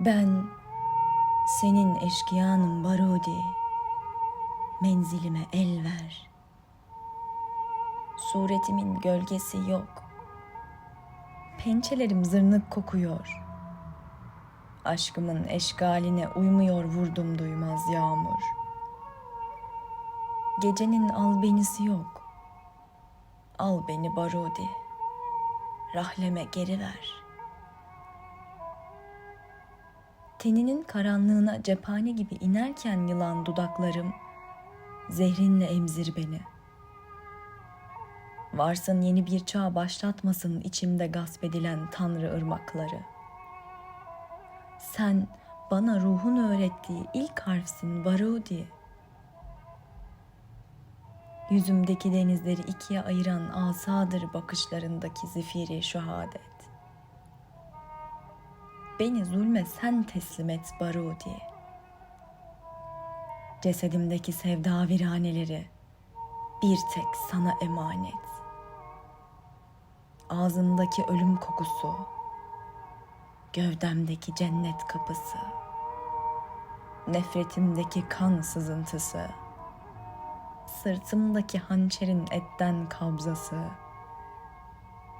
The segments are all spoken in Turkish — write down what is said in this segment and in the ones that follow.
Ben senin eşkıyanım Barudi. Menzilime el ver. Suretimin gölgesi yok. Pençelerim zırnık kokuyor. Aşkımın eşgaline uymuyor vurdum duymaz yağmur. Gecenin albenisi yok. Al beni Barudi. Rahleme geri ver.'' Teninin karanlığına cephane gibi inerken yılan dudaklarım, zehrinle emzir beni. Varsın yeni bir çağ başlatmasın içimde gasp edilen tanrı ırmakları. Sen bana ruhun öğrettiği ilk harfsin Barudi. Yüzümdeki denizleri ikiye ayıran asadır bakışlarındaki zifiri şehadet. Beni zulme sen teslim et Barudi. Cesedimdeki sevda viraneleri bir tek sana emanet. Ağzındaki ölüm kokusu, gövdemdeki cennet kapısı, nefretimdeki kan sızıntısı, sırtımdaki hançerin etten kabzası,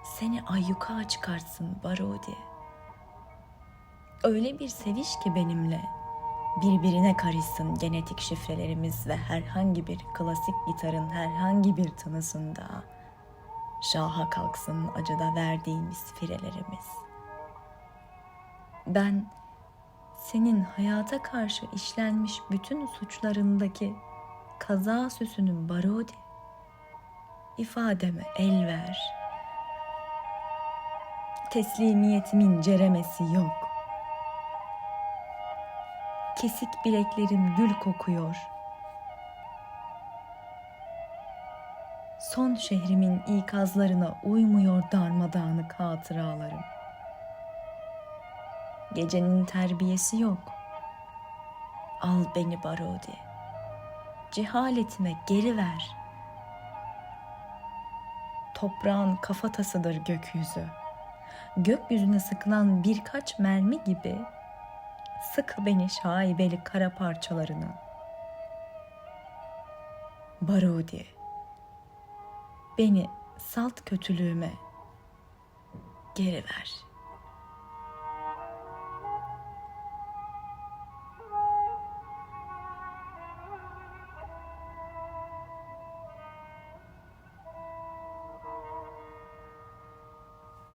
seni ayyuka çıkarsın Barudi.'' Öyle bir seviş ki benimle. Birbirine karışsın genetik şifrelerimiz ve herhangi bir klasik gitarın herhangi bir tınısında şaha kalksın acıda verdiğimiz firelerimiz. Ben senin hayata karşı işlenmiş bütün suçlarındaki kaza süsünün barodi. İfademe el ver. Teslimiyetimin ceremesi yok kesik bileklerim gül kokuyor. Son şehrimin ikazlarına uymuyor darmadağınık hatıralarım. Gecenin terbiyesi yok. Al beni Barodi. Cehaletime geri ver. Toprağın kafatasıdır gökyüzü. Gökyüzüne sıkılan birkaç mermi gibi sık beni şaibeli kara parçalarına. Barodi, beni salt kötülüğüme geri ver.''